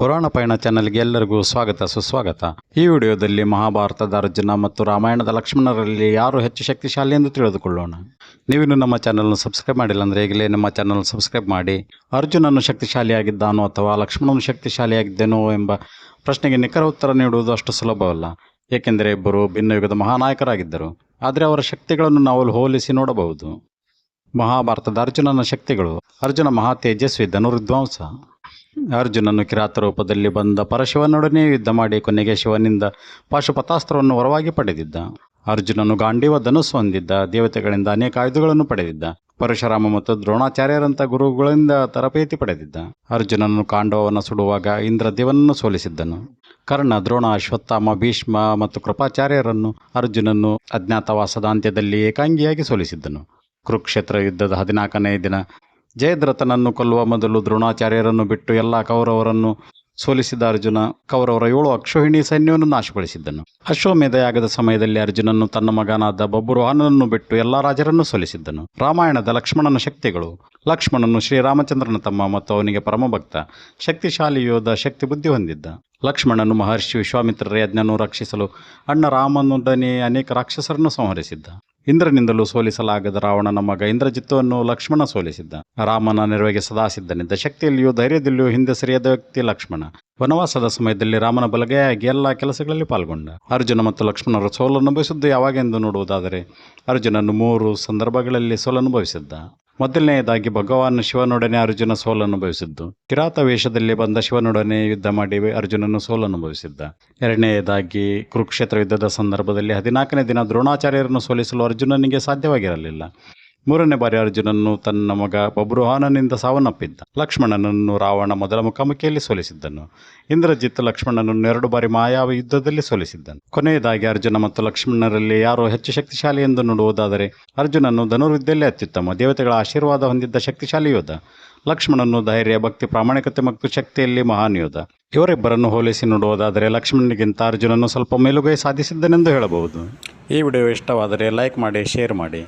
ಪುರಾಣ ಪಯಣ ಚಾನೆಲ್ಗೆ ಎಲ್ಲರಿಗೂ ಸ್ವಾಗತ, ಸುಸ್ವಾಗತ. ಈ ವಿಡಿಯೋದಲ್ಲಿ ಮಹಾಭಾರತದ ಅರ್ಜುನ ಮತ್ತು ರಾಮಾಯಣದ ಲಕ್ಷ್ಮಣರಲ್ಲಿ ಯಾರು ಹೆಚ್ಚು ಶಕ್ತಿಶಾಲಿ ಎಂದು ತಿಳಿದುಕೊಳ್ಳೋಣ. ನೀವಿನ್ನು ನಮ್ಮ ಚಾನಲ್ನ ಸಬ್ಸ್ಕ್ರೈಬ್ ಮಾಡಿಲ್ಲ ಅಂದರೆ ಈಗಲೇ ನಮ್ಮ ಚಾನಲ್ ಸಬ್ಸ್ಕ್ರೈಬ್ ಮಾಡಿ. ಅರ್ಜುನನು ಶಕ್ತಿಶಾಲಿಯಾಗಿದ್ದಾನೋ ಅಥವಾ ಲಕ್ಷ್ಮಣನು ಶಕ್ತಿಶಾಲಿಯಾಗಿದ್ದೇನೋ ಎಂಬ ಪ್ರಶ್ನೆಗೆ ನಿಖರ ಉತ್ತರ ನೀಡುವುದು ಅಷ್ಟು ಸುಲಭವಲ್ಲ. ಏಕೆಂದರೆ ಇಬ್ಬರು ಭಿನ್ನ ಯುಗದ ಮಹಾನಾಯಕರಾಗಿದ್ದರು. ಆದರೆ ಅವರ ಶಕ್ತಿಗಳನ್ನು ನಾವು ಹೋಲಿಸಿ ನೋಡಬಹುದು. ಮಹಾಭಾರತದ ಅರ್ಜುನನ ಶಕ್ತಿಗಳು. ಅರ್ಜುನ ಮಹಾ ತೇಜಸ್ವಿ ಧನುರ್ವಿದ್ವಾಂಸ ಅರ್ಜುನನು ಕಿರಾತ ರೂಪದಲ್ಲಿ ಬಂದ ಪರಶಿವನೊಡನೆ ಯುದ್ಧ ಮಾಡಿ ಕೊನೆಗೆ ಶಿವನಿಂದ ಪಾಶುಪತಾಸ್ತ್ರವನ್ನು ವರವಾಗಿ ಪಡೆದಿದ್ದ. ಅರ್ಜುನನು ಗಾಂಡೀವ ಧನುಸ್ಸು ಹೊಂದಿದ್ದ, ದೇವತೆಗಳಿಂದ ಅನೇಕ ಆಯುಧಗಳನ್ನು ಪಡೆದಿದ್ದ, ಪರಶುರಾಮ ಮತ್ತು ದ್ರೋಣಾಚಾರ್ಯರಂಥ ಗುರುಗಳಿಂದ ತರಬೇತಿ ಪಡೆದಿದ್ದ. ಅರ್ಜುನನು ಕಾಂಡವವನ್ನು ಸುಡುವಾಗ ಇಂದ್ರದೇವನನ್ನು ಸೋಲಿಸಿದ್ದನು. ಕರ್ಣ, ದ್ರೋಣ, ಅಶ್ವತ್ಥಾಮ, ಭೀಷ್ಮ ಮತ್ತು ಕೃಪಾಚಾರ್ಯರನ್ನು ಅರ್ಜುನನು ಅಜ್ಞಾತವಾಸದ ಅಂತ್ಯದಲ್ಲಿ ಏಕಾಂಗಿಯಾಗಿ ಸೋಲಿಸಿದ್ದನು. ಕುರುಕ್ಷೇತ್ರ ಯುದ್ಧದ ಹದಿನಾಲ್ಕನೇ ದಿನ ಜಯದ್ರಥನನ್ನು ಕೊಲ್ಲುವ ಮೊದಲು ದ್ರೋಣಾಚಾರ್ಯರನ್ನು ಬಿಟ್ಟು ಎಲ್ಲ ಕೌರವರನ್ನು ಸೋಲಿಸಿದ ಅರ್ಜುನ ಕೌರವರ ಏಳು ಅಕ್ಷೋಹಿಣಿ ಸೈನ್ಯವನ್ನು ನಾಶಪಡಿಸಿದ್ದನು. ಅಶ್ವಮೇಧ ಯಾಗದ ಸಮಯದಲ್ಲಿ ಅರ್ಜುನನ್ನು ತನ್ನ ಮಗನಾದ ಬಬ್ಬುರುಹಾನನನ್ನು ಬಿಟ್ಟು ಎಲ್ಲ ರಾಜರನ್ನು ಸೋಲಿಸಿದ್ದನು. ರಾಮಾಯಣದ ಲಕ್ಷ್ಮಣನ ಶಕ್ತಿಗಳು. ಲಕ್ಷ್ಮಣನು ಶ್ರೀರಾಮಚಂದ್ರನ ತಮ್ಮ ಮತ್ತು ಅವನಿಗೆ ಪರಮಭಕ್ತ ಶಕ್ತಿಶಾಲಿ ಯೋಧ, ಶಕ್ತಿ ಬುದ್ಧಿ ಹೊಂದಿದ್ದ. ಲಕ್ಷ್ಮಣನು ಮಹರ್ಷಿ ವಿಶ್ವಾಮಿತ್ರರ ಯಜ್ಞನನ್ನು ರಕ್ಷಿಸಲು ಅಣ್ಣ ರಾಮನೊಡನೆ ಅನೇಕ ರಾಕ್ಷಸರನ್ನು ಸಂಹರಿಸಿದ್ದ. ಇಂದ್ರನಿಂದಲೂ ಸೋಲಿಸಲಾಗದ ರಾವಣನ ಮಗ ಇಂದ್ರಜಿತ್ತುವನ್ನು ಲಕ್ಷ್ಮಣ ಸೋಲಿಸಿದ್ದ. ರಾಮನ ನೆರವಿಗೆ ಸದಾ ಸಿದ್ಧನಿದ್ದ ಶಕ್ತಿಯಲ್ಲಿಯೂ ಧೈರ್ಯದಲ್ಲಿಯೂ ಹಿಂದೆ ಸರಿಯಾದ ವ್ಯಕ್ತಿ ಲಕ್ಷ್ಮಣ. ವನವಾಸದ ಸಮಯದಲ್ಲಿ ರಾಮನ ಬಲಗೈಯಾಗಿ ಎಲ್ಲ ಕೆಲಸಗಳಲ್ಲಿ ಪಾಲ್ಗೊಂಡ. ಅರ್ಜುನ ಮತ್ತು ಲಕ್ಷ್ಮಣರು ಸೋಲನುಭವಿಸಿದ್ದು ಯಾವಾಗೆಂದು ನೋಡುವುದಾದರೆ ಅರ್ಜುನನು ಮೂರು ಸಂದರ್ಭಗಳಲ್ಲಿ ಸೋಲನುಭವಿಸಿದ್ದ. ಮೊದಲನೆಯದಾಗಿ ಭಗವಾನ್ ಶಿವನೊಡನೆ ಅರ್ಜುನ ಸೋಲನುಭವಿಸಿದ್ದು ಕಿರಾತ ವೇಷದಲ್ಲಿ ಬಂದ ಶಿವನೊಡನೆ ಯುದ್ಧ ಮಾಡಿ ಅರ್ಜುನನು ಸೋಲನುಭವಿಸಿದ್ದ ಎರಡನೆಯದಾಗಿ ಕುರುಕ್ಷೇತ್ರ ಯುದ್ಧದ ಸಂದರ್ಭದಲ್ಲಿ ಹದಿನಾಲ್ಕನೇ ದಿನ ದ್ರೋಣಾಚಾರ್ಯರನ್ನು ಸೋಲಿಸಲು ಅರ್ಜುನನಿಗೆ ಸಾಧ್ಯವಾಗಿರಲಿಲ್ಲ. ಮೂರನೇ ಬಾರಿ ಅರ್ಜುನನ್ನು ತನ್ನ ಮಗ ಬಬ್ರುಹಾನನಿಂದ ಸಾವನ್ನಪ್ಪಿದ್ದ. ಲಕ್ಷ್ಮಣನನ್ನು ರಾವಣ ಮೊದಲ ಮುಖಾಮುಖಿಯಲ್ಲಿ ಸೋಲಿಸಿದ್ದನು. ಇಂದ್ರಜಿತ್ ಲಕ್ಷ್ಮಣನನ್ನು ಎರಡು ಬಾರಿ ಮಾಯಾವ ಯುದ್ಧದಲ್ಲಿ ಸೋಲಿಸಿದ್ದನು. ಕೊನೆಯದಾಗಿ ಅರ್ಜುನ ಮತ್ತು ಲಕ್ಷ್ಮಣರಲ್ಲಿ ಯಾರು ಹೆಚ್ಚು ಶಕ್ತಿಶಾಲಿ ಎಂದು ನೋಡುವುದಾದರೆ ಅರ್ಜುನನು ಧನುರ್ವಿದ್ಯೆಯಲ್ಲಿ ಅತ್ಯುತ್ತಮ, ದೇವತೆಗಳ ಆಶೀರ್ವಾದ ಹೊಂದಿದ್ದ ಶಕ್ತಿಶಾಲಿ ಯೋಧ. ಲಕ್ಷ್ಮಣನು ಧೈರ್ಯ, ಭಕ್ತಿ, ಪ್ರಾಮಾಣಿಕತೆ ಮತ್ತು ಶಕ್ತಿಯಲ್ಲಿ ಮಹಾನ್ ಯೋಧ. ಇವರಿಬ್ಬರನ್ನು ಹೋಲಿಸಿ ನೋಡುವುದಾದರೆ, ಲಕ್ಷ್ಮಣನಿಗಿಂತ ಅರ್ಜುನನು ಸ್ವಲ್ಪ ಮೇಲುಗೈ ಸಾಧಿಸಿದ್ದನೆಂದು ಹೇಳಬಹುದು. ಈ ವಿಡಿಯೋ ಇಷ್ಟವಾದರೆ ಲೈಕ್ ಮಾಡಿ, ಶೇರ್ ಮಾಡಿ.